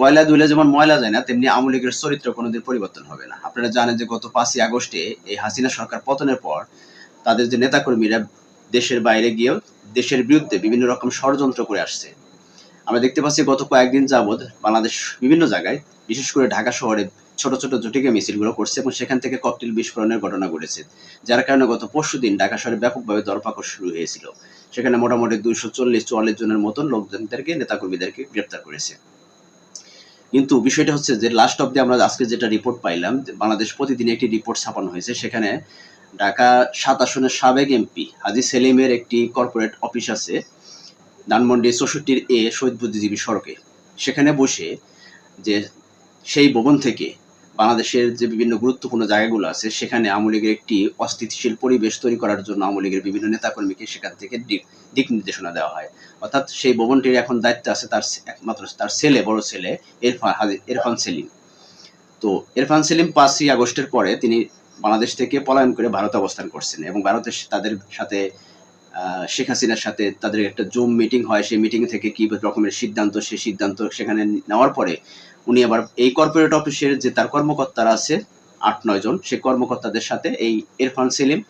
কয়লা ধুলে যেমন ময়লা যায় না, তেমনি আওয়ামী লীগের চরিত্র কোনোদিন পরিবর্তন হবে না। আপনারা জানেন যে গত পাঁচই আগস্টে এই হাসিনা সরকার পতনের পর তাদের যে নেতাকর্মীরা দেশের বাইরে গিয়েও দেশের বিরুদ্ধে বিভিন্ন রকম ষড়যন্ত্র করে আসছে। আমরা দেখতে পাচ্ছি গত কয়েকদিন যাবৎ বাংলাদেশ বিভিন্ন জায়গায়, বিশেষ করে ঢাকা শহরে ছোট ছোট জটিকা মিছিলগুলো করছে এবং সেখান থেকে ককটেল বিস্ফোরণের ঘটনা ঘটেছে, যার কারণে গত পরশু দিন ঢাকা শহরে ব্যাপকভাবে দরপাকড় শুরু হয়েছিল। সেখানে মোটামুটি দুইশো চল্লিশ, চুয়াল্লিশ জনের মতন লোকজনদেরকে, নেতাকর্মীদেরকে গ্রেপ্তার করেছে। কিন্তু বিষয়টা হচ্ছে যে লাস্ট অব্দি আমরা আজকে যেটা রিপোর্ট পাইলাম বাংলাদেশ প্রতিদিন একটি রিপোর্ট ছাপানো হয়েছে, সেখানে ঢাকা সাত আসনের সাবেক এমপি হাজি সেলিমের একটি কর্পোরেট অফিস আছে ধানমন্ডি চৌষট্টির এ শহীদ বুদ্ধিজীবী সড়কে। সেখানে বসে যে সেই ভবন থেকে বাংলাদেশের যে বিভিন্ন গুরুত্বপূর্ণ জায়গাগুলো আছে, সেখানে আওয়ামী লীগের একটি অস্থিতিশীল পরিবেশ তৈরি করার জন্য আওয়ামী লীগের বিভিন্ন নেতাকর্মীকে সেখান থেকে দিক- নির্দেশনা দেওয়া হয়। অর্থাৎ সেই ভবনটির এখন দায়িত্ব আছে তার একমাত্র তার ছেলে, বড় ছেলে, এরফান ইরফান সেলিম। তো এরফান সেলিম পাঁচই আগস্টের পরে তিনি বাংলাদেশ থেকে পলায়ন করে ভারতে অবস্থান করছেন এবং ভারতে তাদের সাথে শেখ হাসিনার সাথে তাদের একটা জুম মিটিং হয়। সেই মিটিং থেকে কি রকমের সিদ্ধান্ত সেই সিদ্ধান্ত সেখানে নেওয়ার পরে উনি আবার এই কর্পোরেট অফিসের যে তার কর্মকর্তারা আছে, আট, নয় জন সেই কর্মকর্তাদের সাথে এই ইরফান সেলিম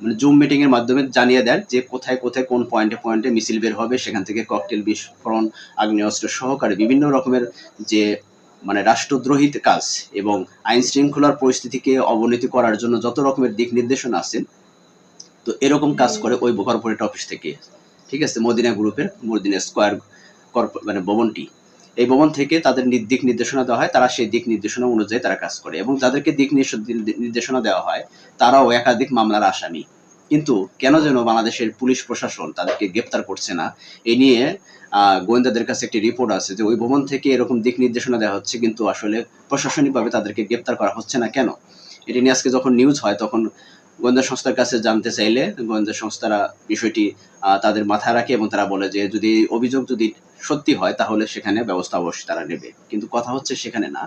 মানে জুম মিটিংয়ের মাধ্যমে জানিয়ে দেন যে কোথায় কোথায়, কোন পয়েন্টে পয়েন্টে মিছিল বের হবে, সেখান থেকে ককটেল বিস্ফোরণ, আগ্নেয়াস্ত্র সহকারে বিভিন্ন রকমের যে মানে রাষ্ট্রদ্রোহী কাজ এবং আইন শৃঙ্খলার পরিস্থিতিকে অবনতি করার জন্য যত রকমের দিক নির্দেশনা আছে, তো এরকম কাজ করে ওই কর্পোরেট অফিস থেকে। ঠিক আছে? মদিনা গ্রুপের মদিনা স্কোয়ার মানে ভবনটি। এই ভবন থেকে তাদের দিক নির্দেশনা দেওয়া হয়, তারা সেই দিক নির্দেশনা অনুযায়ী তারা কাজ করে এবং যাদেরকে দিক নির্দেশনা দেওয়া হয়, তারাও একাধিক মামলার আসামি। কিন্তু কেন যেন বাংলাদেশের পুলিশ প্রশাসন তাদেরকে গ্রেপ্তার করছে না? এই নিয়ে গোয়েন্দাদের কাছে একটি রিপোর্ট আছে যে ওই ভবন থেকে এরকম দিক নির্দেশনা দেওয়া হচ্ছে, কিন্তু আসলে প্রশাসনিকভাবে তাদেরকে গ্রেপ্তার করা হচ্ছে না কেন? এটি নিয়ে আজকে যখন নিউজ হয়, তখন গোয়েন্দা সংস্থার কাছে জানতে চাইলে গোয়েন্দা সংস্থারা বিষয়টি তাদের মাথায় রাখে এবং তারা বলে যে, যদি অভিযোগ যদি সত্যি হয়, তাহলে সেখানে ব্যবস্থা অবশ্যই তারা নেবে। কিন্তু কথা হচ্ছে সেখানে না।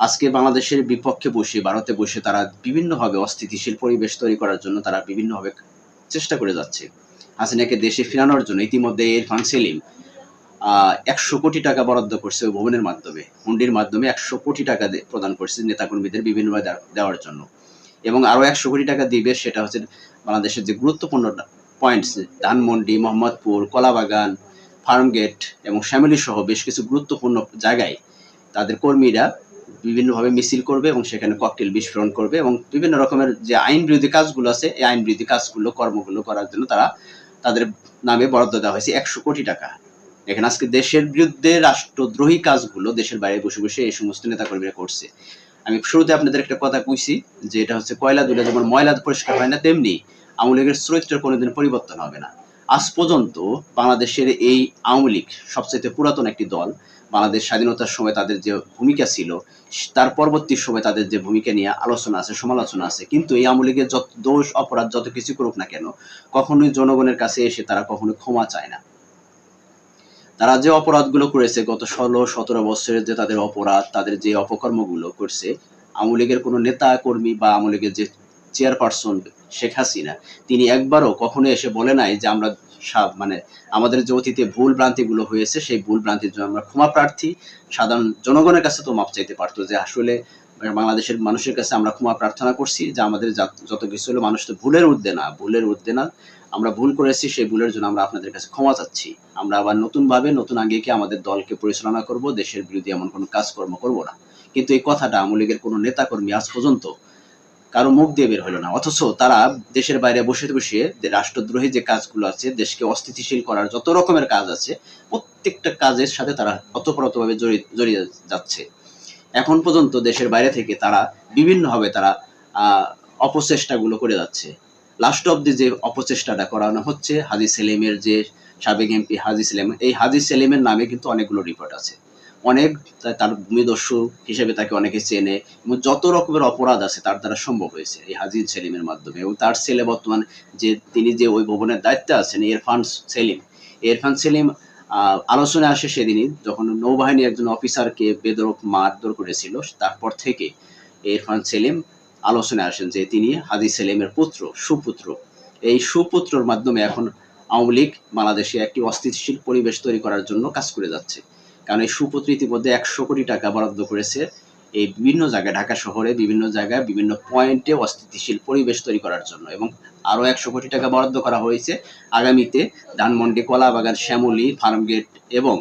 আজকে বাংলাদেশের বিপক্ষে বসে, ভারতে বসে তারা বিভিন্নভাবে অস্থিতিশীল পরিবেশ তৈরি করার জন্য তারা বিভিন্নভাবে চেষ্টা করে যাচ্ছে। হাসিনাকে দেশে ফেরানোর জন্য ইতিমধ্যে ইরফান সেলিম একশো কোটি টাকা বরাদ্দ করছে ভবনের মাধ্যমে। হুন্ডির মাধ্যমে একশো কোটি টাকা প্রদান করছে নেতাকর্মীদের বিভিন্নভাবে দেওয়ার জন্য। এবং আরও একশো কোটি টাকা দিবে সেটা হচ্ছে বাংলাদেশের যে গুরুত্বপূর্ণ পয়েন্টস ধানমন্ডি, মোহাম্মদপুর, কলাবাগান, ফার্মগেট এবং শ্যামলী সহ বেশ কিছু গুরুত্বপূর্ণ জায়গায় তাদের কর্মীরা বিভিন্নভাবে মিছিল করবে এবং সেখানে ককটেল বিস্ফোরণ করবে এবং বিভিন্ন রকমের যে আইন বিরোধী কাজগুলো আছে, এই আইন বিরোধী কাজগুলো, কর্মগুলো করার জন্য তারা তাদের নামে বরাদ্দ দেওয়া হয়েছে একশো কোটি টাকা। এখানে আজকে দেশের বিরুদ্ধে রাষ্ট্রদ্রোহী কাজগুলো দেশের বাইরে বসে বসে এই সমস্ত নেতাকর্মীরা করছে। আমি শুরুতে আপনাদের একটা কথা কইছি যে এটা হচ্ছে কয়লা দুলে যেমন ময়লা পরিষ্কার হয় না, তেমনি আওয়ামী লীগের চরিত্রের কোনোদিন পরিবর্তন হবে না। আজ পর্যন্ত বাংলাদেশের এই আওয়ামী লীগ সবচেয়ে পুরাতন একটি দল, বাংলাদেশ স্বাধীনতার সময় তাদের যে ভূমিকা ছিল, তার পরবর্তী সময় তাদের যে ভূমিকা নিয়ে আলোচনা আছে, সমালোচনা আছে, কিন্তু এই আওয়ামী লীগের যত দোষ, অপরাধ যত কিছু করুক না কেন, কখনোই জনগণের কাছে এসে তারা কখনো ক্ষমা চায় না। তারা যে অপরাধগুলো করেছে গত ষোলো, সতেরো বছরের যে তাদের অপরাধ, তাদের যে অপকর্মগুলো করছে, আওয়ামী লীগের কোনো নেতা কর্মী বা আওয়ামী লীগের যে চেয়ারপারসন শেখ হাসিনা, তিনি একবারও কখনো এসে বলে নাই যে আমরা সা- মানে আমাদের যে অতীতে ভুল ভ্রান্তিগুলো হয়েছে, সেই ভুল ভ্রান্তির জন্য আমরা ক্ষমা প্রার্থী। সাধারণ জনগণের কাছে তো মাপ চাইতে পারতো যে আসলে বাংলাদেশের মানুষের কাছে আমরা ক্ষমা প্রার্থনা করছি যে আমাদের যত কিছু হলো মানুষ তো ভুলের ঊর্ধ্বে না, ভুলের ঊর্ধ্বে না। আমরা ভুল করেছি, সেই ভুলের জন্য আমরা আপনাদের কাছে ক্ষমা চাচ্ছি। আমরা আবার নতুন ভাবে নতুন আগে কি আমাদের দলকে পরিচালনা করব, দেশের বিরুদ্ধে এমন কোনো কাজকর্ম করব না। কিন্তু এই কথাটা আওয়ামী লীগের কোনো নেতাকর্মী আজ পর্যন্ত কারও মুখ দিয়ে বের হলো না। অথচ তারা দেশের বাইরে বসে বসে যে রাষ্ট্রদ্রোহী যে কাজগুলো আছে, দেশকে অস্থিতিশীল করার যত রকমের কাজ আছে, প্রত্যেকটা কাজের সাথে তারা অতপ্রতভাবে জড়িয়ে যাচ্ছে। এখন পর্যন্ত দেশের বাইরে থেকে তারা বিভিন্নভাবে তারা অপচেষ্টাগুলো করে যাচ্ছে। লাস্ট অব দি যে অপচেষ্টাটা করানো হচ্ছে, হাজি সেলিমের যে সাবেক এমপি হাজি সেলিম, এই হাজি সেলিমের নামে কিন্তু অনেকগুলো রিপোর্ট আছে। অনেক তার ভূমিদস্যু হিসেবে তাকে অনেকে চেনে এবং যত রকমের অপরাধ আছে তার দ্বারা সম্ভব হয়েছে এই হাজি সেলিমের মাধ্যমে এবং তার ছেলে বর্তমান যে, তিনি যে ওই ভবনের দায়িত্বে আছেন ইরফান সেলিম। ইরফান সেলিম আহ, আলোচনায় আসে সেদিনই যখন নৌবাহিনীর একজন অফিসারকে বেদরক মারধর করেছিল তারপর থেকে ইরফান সেলিম আলোচনায় আসেন যে তিনি হাজি সেলিমের পুত্র সুপুত্র। এই সুপুত্রর মাধ্যমে এখন আওয়ামী লীগ বাংলাদেশে একটি অস্থিতিশীল পরিবেশ তৈরি করার জন্য কাজ করে যাচ্ছে। কারণ এই সুপুত্র ইতিমধ্যে একশো কোটি টাকা বরাদ্দ করেছে এই বিভিন্ন জায়গায়, ঢাকা শহরে বিভিন্ন জায়গায় বিভিন্ন পয়েন্টে অস্থিতিশীল পরিবেশ তৈরি করার জন্য এবং আরও একশো কোটি টাকা বরাদ্দ করা হয়েছে। আগামীতে ধানমন্ডি, কলাবাগান, শ্যামলী, ফার্মগেট এবং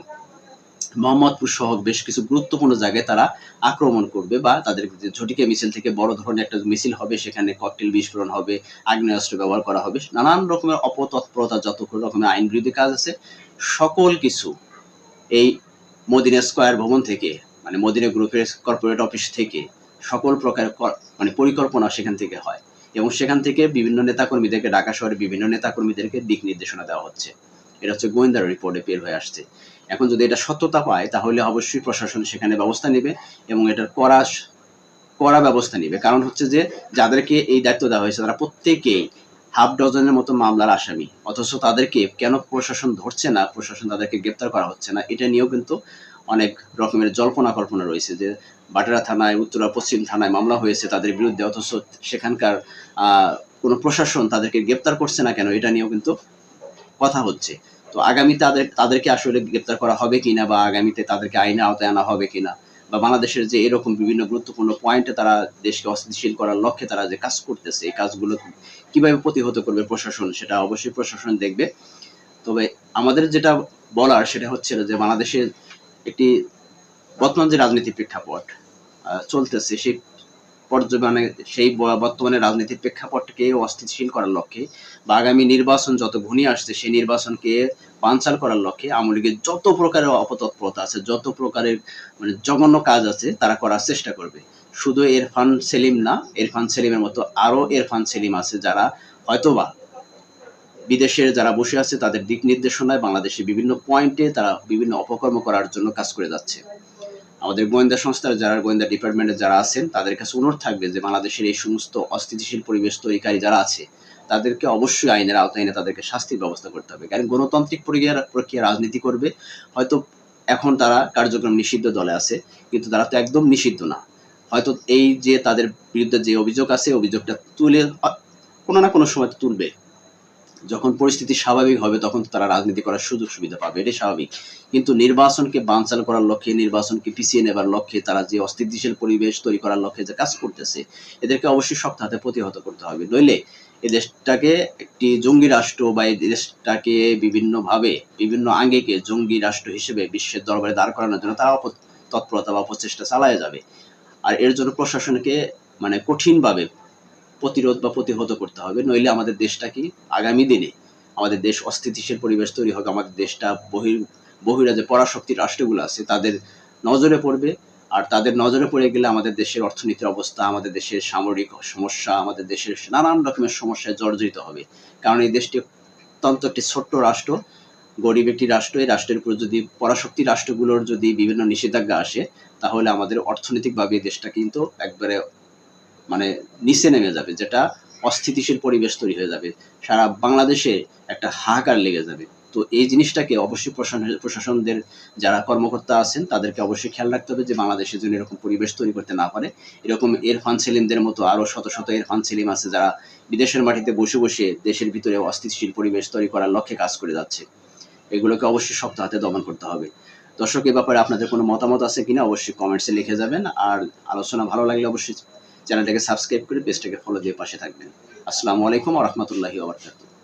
মোহাম্মদপুর সহ বেশ কিছু গুরুত্বপূর্ণ জায়গায় তারা আক্রমণ করবে বা তাদের ঝটিকা মিছিল থেকে বড় ধরনের একটা মিছিল হবে, সেখানে ককটেল বিস্ফোরণ হবে, আগ্নেয়াস্ত্র ব্যবহার করা হবে, নানান রকমের অপতৎপরতা যত রকমের আইন বিরোধী কাজ আছে, সকল কিছু এই মদিনা স্কয়ার ভবন থেকে মানে মদিনা গ্রুপের কর্পোরেট অফিস থেকে সকল প্রকার মানে পরিকল্পনা সেখান থেকে হয়। এবং সেখান থেকে বিভিন্ন নেতাকর্মীদেরকে, ঢাকা শহরে বিভিন্ন নেতাকর্মীদেরকে দিক নির্দেশনা দেওয়া হচ্ছে। এটা হচ্ছে গোয়েন্দা রিপোর্টে বের হয়ে আসছে। এখন যদি এটা সত্যতা পায়, তাহলে অবশ্যই প্রশাসন সেখানে ব্যবস্থা নেবে এবং এটার করা কড়া ব্যবস্থা নেবে। কারণ হচ্ছে যে, যাদেরকে এই দায়িত্ব দেওয়া হয়েছে, তারা প্রত্যেকেই হাফ ডজনের মতো মামলার আসামি। অথচ তাদেরকে কেন প্রশাসন ধরছে না, প্রশাসন তাদেরকে গ্রেপ্তার করা হচ্ছে না, এটা নিয়েও কিন্তু অনেক রকমের জল্পনা কল্পনা রয়েছে যে বাটেরা থানায়, উত্তরা পশ্চিম থানায় মামলা হয়েছে তাদের বিরুদ্ধে, অথচ সেখানকার কোনো প্রশাসন তাদেরকে গ্রেপ্তার করছে না কেন? এটা নিয়েও কিন্তু কথা হচ্ছে। তো আগামীতে তাদের, তাদেরকে আসলে গ্রেপ্তার করা হবে কিনা বা আগামীতে তাদেরকে আইনে আওতায় আনা হবে কিনা বা বাংলাদেশের যে এরকম বিভিন্ন গুরুত্বপূর্ণ পয়েন্টে তারা দেশকে অস্থিতিশীল করার লক্ষ্যে তারা যে কাজ করতেছে, এই কাজগুলো কীভাবে প্রতিহত করবে প্রশাসন, সেটা অবশ্যই প্রশাসন দেখবে। তবে আমাদের যেটা বলার সেটা হচ্ছে যে বাংলাদেশের একটি বর্তমান যে রাজনীতি প্রেক্ষাপট চলতেছে সেই পর্যমানে সেই বর্তমানে রাজনীতির প্রেক্ষাপটকে অস্থিতিশীল করার লক্ষ্যে বা আগামী নির্বাচন যত ঘনিয়ে আসছে, সেই নির্বাচনকে বানচাল করার লক্ষ্যে আওয়ামী লীগের যত প্রকারের অপতৎপরতা আছে, যত প্রকারের মানে জঘন্য কাজ আছে, তারা করার চেষ্টা করবে। শুধু এরফান সেলিম না, এরফান সেলিমের মতো আরও এরফান সেলিম আছে যারা হয়তোবা বিদেশের যারা বসে আছে, তাদের দিক নির্দেশনায় বাংলাদেশে বিভিন্ন পয়েন্টে তারা বিভিন্ন অপকর্ম করার জন্য কাজ করে যাচ্ছে। আমাদের গোয়েন্দা সংস্থার যারা গোয়েন্দা ডিপার্টমেন্টে যারা আছেন, তাদের কাছে অনুরোধ থাকবে যে বাংলাদেশের এই সমস্ত অস্থিতিশীল পরিবেশ তৈরিকারী যারা আছে, তাদেরকে অবশ্যই আইনের আওতায় এনে তাদেরকে শাস্তির ব্যবস্থা করতে হবে। কারণ গণতান্ত্রিক প্রক্রিয়া প্রক্রিয়া রাজনীতি করবে, হয়তো এখন তারা কার্যক্রম নিষিদ্ধ দলে আছে, কিন্তু তারা তো একদম নিষিদ্ধ না। হয়তো এই যে তাদের বিরুদ্ধে যে অভিযোগ আছে, অভিযোগটা তুলে, কোনো না কোনো সময় তুলবে। যখন পরিস্থিতি স্বাভাবিক হবে, তখন তারা রাজনীতি করার সুযোগ সুবিধা পাবে, এটাই স্বাভাবিক। কিন্তু নির্বাচনকে বানচাল করার লক্ষ্যে, নির্বাচনকে পিছিয়ে নেবার লক্ষ্যে, তারা যে অস্থিতিশীল পরিবেশ তৈরি করার লক্ষ্যে যে কাজ করতেছে, এদেরকে অবশ্যই শক্ত হাতে প্রতিহত করতে হবে। নইলে এই দেশটাকে একটি জঙ্গি রাষ্ট্র বা এই দেশটাকে বিভিন্নভাবে, বিভিন্ন আঙ্গিকে জঙ্গি রাষ্ট্র হিসেবে বিশ্বের দরবারে দাঁড় করানোর জন্য তারা তৎপরতা বা প্রচেষ্টা চালায় যাবে। আর এর জন্য প্রশাসনকে মানে কঠিনভাবে প্রতিরোধ বা প্রতিহত করতে হবে, নইলে আমাদের দেশটা কি আগামী দিনে আমাদের দেশ অস্থিতিশীল পরিবেশ তৈরি হবে আমাদের দেশটা বহির বহিরা যে পরাশক্তি রাষ্ট্রগুলো আছে, তাদের নজরে পড়বে। আর তাদের নজরে পড়ে গেলে আমাদের দেশের অর্থনীতির অবস্থা, আমাদের দেশের সামরিক সমস্যা, আমাদের দেশের নানান রকমের সমস্যায় জর্জরিত হবে। কারণ এই দেশটি অত্যন্ত একটি ছোট্ট রাষ্ট্র, গরিব একটি রাষ্ট্র, এই রাষ্ট্রের উপর যদি পরাশক্তি রাষ্ট্রগুলোর যদি বিভিন্ন নিষেধাজ্ঞা আসে, তাহলে আমাদের অর্থনৈতিকভাবে দেশটা কিন্তু একবারে মানে নিচে নেমে যাবে, যেটা অস্থিতিশীল পরিবেশ তৈরি হয়ে যাবে, সারা বাংলাদেশে একটা হাহাকার লেগে যাবে। তো এই জিনিসটাকে অবশ্যই প্রশাসনদের যারা কর্মকর্তা আছেন, তাদেরকে অবশ্যই খেয়াল রাখতে হবে যে বাংলাদেশের জন্য এরকম পরিবেশ তৈরি করতে না পারে। এরকম এরফান সেলিমদের মতো আরও শত শত এরফান সেলিম আছে যারা বিদেশের মাটিতে বসে বসে দেশের ভিতরে অস্থিতিশীল পরিবেশ তৈরি করার লক্ষ্যে কাজ করে যাচ্ছে। এগুলোকে অবশ্যই শক্ত হাতে দমন করতে হবে। দর্শক, এ ব্যাপারে আপনাদের কোনো মতামত আছে কিনা? অবশ্যই কমেন্টসে লিখে যাবেন। আর আলোচনা ভালো লাগলে অবশ্যই চ্যানেলটাকে সাবস্ক্রাইব করে পেজটাকে ফলো দিয়ে পাশে থাকবেন। আসসালামু আলাইকুম রাহমাতুল্লাহি ওয়া বারাকাতুহু।